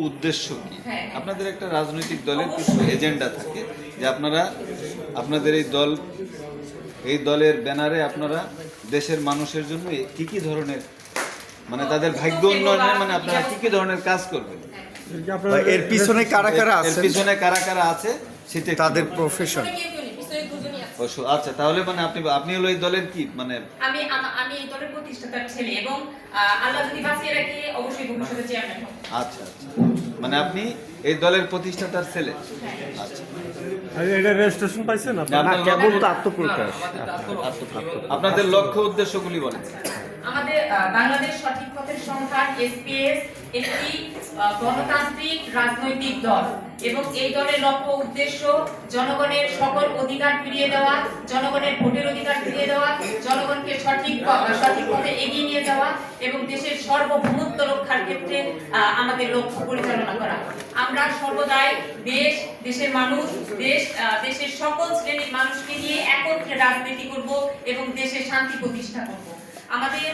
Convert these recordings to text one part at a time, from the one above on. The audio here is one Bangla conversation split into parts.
উদ্দেশ্য কি? হ্যাঁ। আপনাদের একটা রাজনৈতিক দলের কিছু এজেন্ডা থাকে যে আপনারা আপনাদের এই দল এই দলের ব্যানারে আপনারা দেশের মানুষের জন্য কি কি ধরনের মানে তাদের ভাগ্য উন্নয়নে মানে আপনারা কি কি ধরনের কাজ করবেন? এর পিছনে কারা কারা এর আছে পিছনে কারা কারা আছে সেটা তাদের প্রফেশন আচ্ছা তাহলে মানে আপনি আপনি হলো এই দলের কি মানে? আমি আমি এই দলের প্রতিষ্ঠাতার ছেলে এবং আল্লাহ যদি বাঁচিয়ে রাখে অবশ্যই ভবিষ্যতে চেয়ারম্যান হব। আচ্ছা আচ্ছা। মানে আপনি এই দলের প্রতিষ্ঠাতার ছেলে? আচ্ছা। এটা রেজিস্ট্রেশন পাইছেন আপনি? না, কেবল তো আত্মপ্রকাশ আপনাদের লক্ষ্য উদ্দেশ্যগুলি বলেন। আমাদের বাংলাদেশ সঠিক পথের সংখ্যা এসপিএস একটি গণতান্ত্রিক রাজনৈতিক দল এবং এই দলের লক্ষ্য উদ্দেশ্য জনগণের সকল অধিকার ফিরিয়ে দেওয়া, জনগণের ভোটের অধিকার ফিরিয়ে দেওয়া, জনগণকে সঠিক সঠিক পথে এগিয়ে নিয়ে যাওয়া এবং দেশের সর্বভৌমত্ব রক্ষার ক্ষেত্রে আমাদের লক্ষ্য পরিচালনা করা। আমরা সর্বদাই দেশ, দেশের মানুষ, দেশ দেশের সকল শ্রেণির মানুষকে নিয়ে একত্রে রাজনীতি করব এবং দেশে শান্তি প্রতিষ্ঠা করব। আমাদের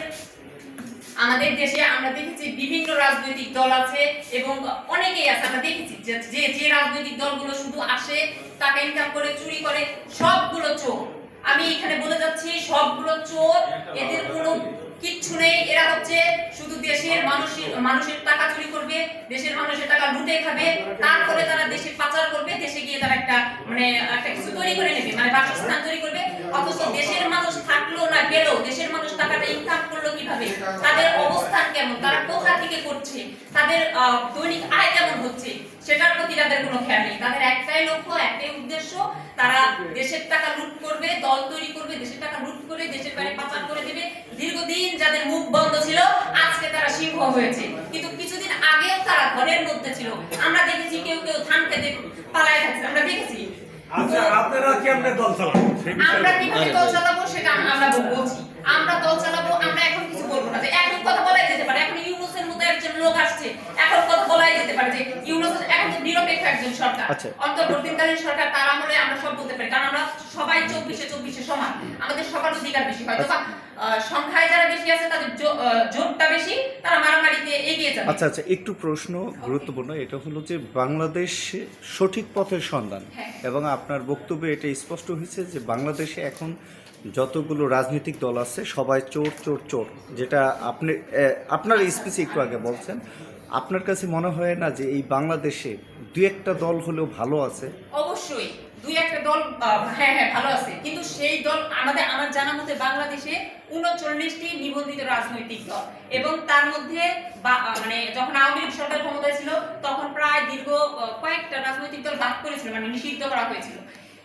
আমাদের দেশে আমরা দেখেছি বিভিন্ন রাজনৈতিক দল আছে এবং অনেকেই আছে, আমরা দেখেছি যে যে রাজনৈতিক দলগুলো শুধু আসে, টাকা ইনকাম করে, চুরি করে, সবগুলো চোর। আমি এখানে বলে যাচ্ছি, সবগুলো চোর, এদের কোনো কিচ্ছু নেই। এরা হচ্ছে শুধু দেশের মানুষের মানুষের টাকা চুরি করবে, দেশের মানুষের টাকা লুটে খাবে তারপরে তারা দেশে পাচার করবে, দেশে গিয়ে তারা একটা মানে একটা কিছু তৈরি করে নেবে মানে বাসস্থান তৈরি করবে। অথচ দেশের মানুষ থাকল না গেলেও দেশের মানুষ টাকাটা ইনকাম করল কীভাবে? তাদের অবস্থান কেমন? তারা কোথা থেকে করছে? তাদের দৈনিক আয় কেমন হচ্ছে? সেটার প্রতি তাদের কোনো খেয়াল নেই। তাদের একটাই লক্ষ্য, একটাই উদ্দেশ্য, তারা দেশের টাকা লুট করবে, দল তৈরি করবে, দেশের টাকা লুট করে, দেশের বাইরে পাচার করে দেবে। দীর্ঘদিন যাদের মুখ বন্ধ ছিল আজকে তারা সিংহ হয়েছে। কিন্তু কিছুদিন আগেও তারা ঘরের মধ্যে ছিল। আমরা দেখেছি কেউ কেউ ধান খেতে পালায় থাকছে। আমরা দেখেছি। আচ্ছা আপনারা কেমনে দল চালাবেন? সেই বিষয়ে আমরা কীভাবে দল চালাবো সেটা আমরা বলছি। আমরা দল চালাবো আমরা এখন কিছু বলব না। যে এখন কথা বলাই যেতে পারে। এখন ইউনুসের মতো একজন লোক আসছে। এখন কথা বলাই যেতে পারে যে ইউনুস এখন নিরপেক্ষ একজন সরকার। আচ্ছা। অন্তর্বর্তীকালীন সরকার তার আমলে আমরা সব বলতে পারি। কারণ আমরা সবাই চব্বিশে চব্বিশে সমান। আমাদের সবার অধিকার বেশি। হয়তো সংখ্যায় যারা বেশি আছে তাদের জো- জোরটা বেশি তারা মারামারিতে এগিয়ে যাবে। আচ্ছা আচ্ছা একটু প্রশ্ন গুরুত্বপূর্ণ। এটা হলো যে বাংলাদেশ সঠিক পথের সন্ধান। হ্যাঁ। এবং আপনার বক্তব্যে এটা স্পষ্ট হয়েছে যে বাংলাদেশে এখন যতগুলো রাজনৈতিক দল আছে সবাই চোর চোর চোর যেটা আপনি আপনার স্পিচে একটু আগে বলছেন। আপনার কাছে মনে হয় না যে এই বাংলাদেশে দু একটা দল হলেও ভালো আছে? অবশ্যই। দুই একটা দল হ্যাঁ হ্যাঁ ভালো আছে। কিন্তু সেই দল আমাদের, আমার জানা মতে বাংলাদেশে উনচল্লিশটি নিবন্ধিত রাজনৈতিক দল। এবং তার মধ্যে মানে যখন আওয়ামী লীগ সরকার ক্ষমতায় ছিল, তখন প্রায় দীর্ঘ কয়েকটা রাজনৈতিক দল বাদ করেছিল মানে নিষিদ্ধ করা হয়েছিল।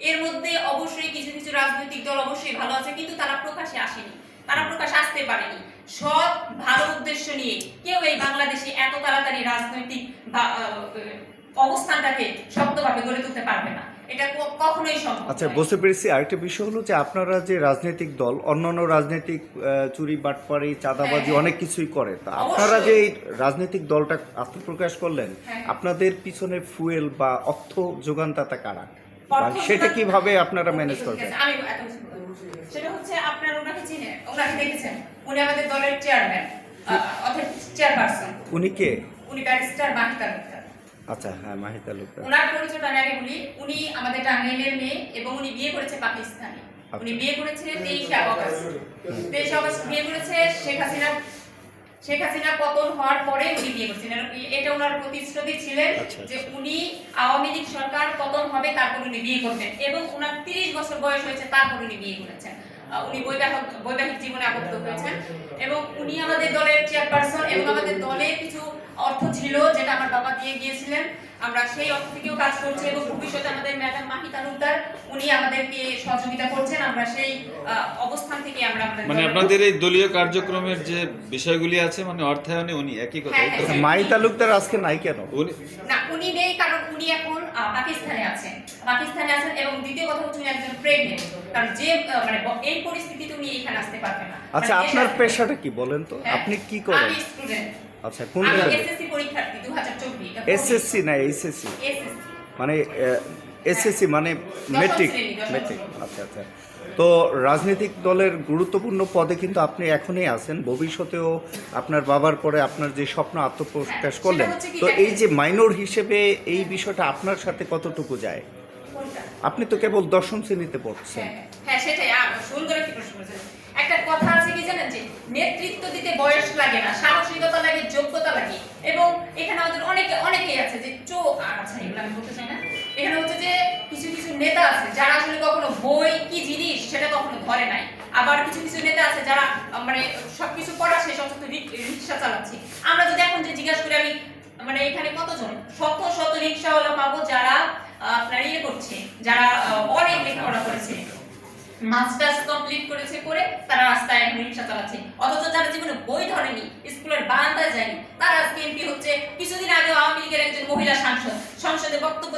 এর মধ্যে অবশ্যই কিছু কিছু রাজনৈতিক দল অবশ্যই ভালো আছে, কিন্তু তারা প্রকাশে আসেনি। তারা প্রকাশ আসতে পারেনি। সৎ, ভালো উদ্দেশ্য নিয়ে কেউ এই বাংলাদেশে এত তাড়াতাড়ি রাজনৈতিক অবস্থানটাকে শক্তভাবে গড়ে তুলতে পারবে না। এটা কখনোই সম্ভব আচ্ছা বুঝতে পেরেছি আরেকটা বিষয় হলো যে আপনারা যে রাজনৈতিক দল অন্যান্য রাজনৈতিক চুরি বাটপাড়ি চাঁদাবাজি হ্যাঁ। অনেক কিছুই করে তা আপনারা যে এই রাজনৈতিক দলটা আত্মপ্রকাশ করলেন হ্যাঁ। আপনাদের পিছনে ফুয়েল বা অর্থ যোগানদাতা কারা? সেটা কীভাবে আপনারা ম্যানেজ করবেন? আমি। সেটা হচ্ছে আপনারা ওনাকে চিনেন ওনাকে দেখেছেন? উনি আমাদের দলের চেয়ারম্যান অর্থাৎ চেয়ারপারসন উনি কে? উনি ব্যারিস্টার আচ্ছা হ্যাঁ মাহিদ তালুকদার ওনার পরিচয়টা আমি আগে বলি উনি আমাদের টাঙ্গাইলের মেয়ে এবং উনি বিয়ে করেছে পাকিস্তানে। উনি বিয়ে করেছে তেইশে আগস্ট। তেইশে আগস্ট বিয়ে করেছে শেখ হাসিনা শেখ হাসিনা পতন হওয়ার পরে উনি বিয়ে করেছেন এটা ওনার প্রতিশ্রুতি ছিলেন আচ্ছা, যে উনি আওয়ামী লীগ সরকার পতন হবে তারপর উনি বিয়ে করবেন। এবং ওনার তিরিশ বছর বয়স হয়েছে তারপর উনি বিয়ে করেছেন। উনি বৈবাহিক বৈবাহিক জীবনে আবদ্ধ হয়েছেন। এবং উনি আমাদের দলের চেয়ারপারসন এবং আমাদের দলে কিছু অর্থ ছিল যেটা আমার বাবা দিয়ে গিয়েছিলেন। আমরা সেই অর্থ থেকেও কাজ করছি এবং ভবিষ্যতে আমাদের ম্যাডাম মাহি তালুকদার উনি আমাদেরকে সহযোগিতা করছেন। আমরা সেই আহ, অবস্থান থেকে আমরা আমাদের মানে আপনাদের এই দলীয় কার্যক্রমের যে বিষয়গুলি আছে মানে অর্থায়নে উনি একই কথা হ্যাঁ? হ্যাঁ। মাহিদ তালুকদার আজকে নাই কেন? উনি না উনি নেই কারণ উনি এখন পাকিস্তানে আছেন। পাকিস্তানে আছেন এবং দ্বিতীয় কথা হচ্ছে উনি একজন প্রেগনেন্ট কারণ যে মানে এই পরিস্থিতিতে উনি এখানে আসতে পারবেন না। আচ্ছা মানে আপনার পেশাটা কি বলেন তো? হ্যাঁ, আপনি কি করেন? আমি স্টুডেন্ট আচ্ছা কোন লেভেলে এসএসসি পরীক্ষার্থী 2024 এসএসসি না এইচএসসি এসএসসি মানে এসএসসি মানে দশম মেট্রিক মেট্রিক আচ্ছা আচ্ছা। তো রাজনৈতিক দলের গুরুত্বপূর্ণ পদে কিন্তু আপনি এখনই আছেন। ভবিষ্যতেও আপনার বাবার পরে আপনার যে স্বপ্ন আত্মপ্রকাশ হ্যাঁ, করলেন তো এই যে মাইনর হিসেবে এই বিষয়টা আপনার সাথে কতটুকু যায়? আপনি তো কেবল দশম শ্রেণীতে পড়ছেন। হ্যাঁ, হ্যাঁ সেটাই। সুন্দর একটি প্রশ্ন করেছেন। একটা কথা আছে কি জানেন যে নেতৃত্ব দিতে বয়স লাগে না সাহসিকতা লাগে যোগ্যতা লাগে। এবং এখানে আমাদের অনেকে অনেকেই আছে যে চো আচ্ছা এগুলো আমি বলতে চাই না। এখানে হচ্ছে যে কিছু কিছু নেতা আছে যারা আসলে কখনো বই কি জিনিস সেটা কখনো ধরে নাই। আবার কিছু কিছু নেতা আছে যারা মানে সবকিছু পড়া শেষ অথচ রিক্সা চালাচ্ছে। আমরা যদি এখন যে জিজ্ঞাসা করি আমি মানে এখানে কতজন? শত শত রিক্সাওয়ালা পাবো যারা আহ, আপনার ইয়ে করছে যারা অনেক লেখাপড়া করেছে। মাস্টার্স কমপ্লিট করেছে করে তারা রাস্তায় এখন রিক্সা চালাচ্ছে। অথচ যারা জীবনে বই ধরেনি স্কুলের বারান্দায় যায়নি তারা আজকে এমপি হচ্ছে। কিছুদিন আগে আওয়ামী লীগের একজন মহিলা সাংসদ সংসদে বক্তব্য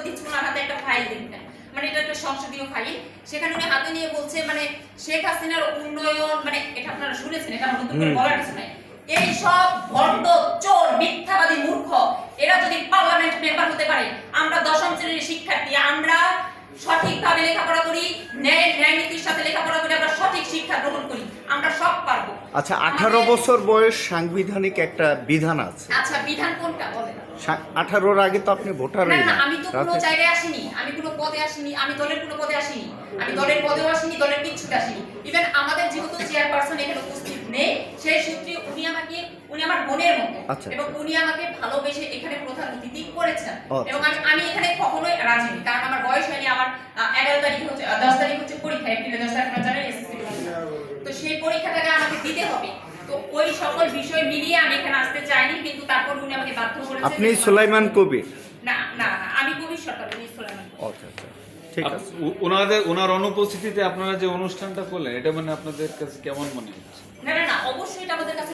হাতে একটা ফাইল দেখবেন মানে এটা একটা সংসদীয় ফাইল সেখানে উনি হাতে নিয়ে বলছে মানে শেখ হাসিনার উন্নয়ন মানে এটা আপনারা শুনেছেন এটা নতুন করে বলার কিছু নাই। এই সব ভণ্ড চোর মিথ্যাবাদী মূর্খ এরা যদি পার্লামেন্ট মেম্বার হতে পারে আমরা দশম শ্রেণির শিক্ষার্থী আমরা সঠিকভাবে লেখাপড়া করি ন্যায় ন্যায় নীতির সাথে লেখাপড়া করি আমরা সঠিক শিক্ষা গ্রহণ করি আমরা সব পারব। আচ্ছা আঠারো বছর বয়স সাংবিধানিক একটা বিধান আছে। আচ্ছা বিধান কোনটা বলেন? আঠারোর আগে তো আপনি না ভোটারই না আমি তো কোনো জায়গায় আসিনি আমি কোনো পদে আসিনি আমি দলের কোনো পদে আসিনি আমি দলের পদেও আসিনি দলের কিচ্ছুতে আসিনি। ইভেন আমাদের যেহেতু চেয়ারপারসন এখানে উপস্থিত নেই সেই সূত্রে উনি আমাকে উনি আমার বোনের মতো আচ্ছা। এবং উনি আমাকে ভালোবেসে এখানে প্রধান অতিথি করেছেন। আচ্ছা। এবং আমি আমি এখানে কখনোই রাজি কারণ আমার বয়স হয়নি আমার এগারো তারিখ হচ্ছে দশ তারিখ হচ্ছে পরীক্ষা এপ্রিলে দশ তারিখ জানেন এসএসসি তো সেই পরীক্ষাটাকে আমাকে দিতে হবে। তো ওই সকল বিষয় মিলিয়ে আমি এখানে আসতে চাইনি কিন্তু তারপর উনি আমাকে বাধ্য করেছেন আপনি সুলাইমান কবি না না না আমি কবির সরকার উনি সুলাইমান আচ্ছা আচ্ছা ঠিক আপ- আছে। ওনাদের ওনার অনুপস্থিতিতে আপনারা যে অনুষ্ঠানটা করলেন এটা মানে আপনাদের কাছে কেমন মনে হচ্ছে? না না না অবশ্যই এটা আমাদের কাছে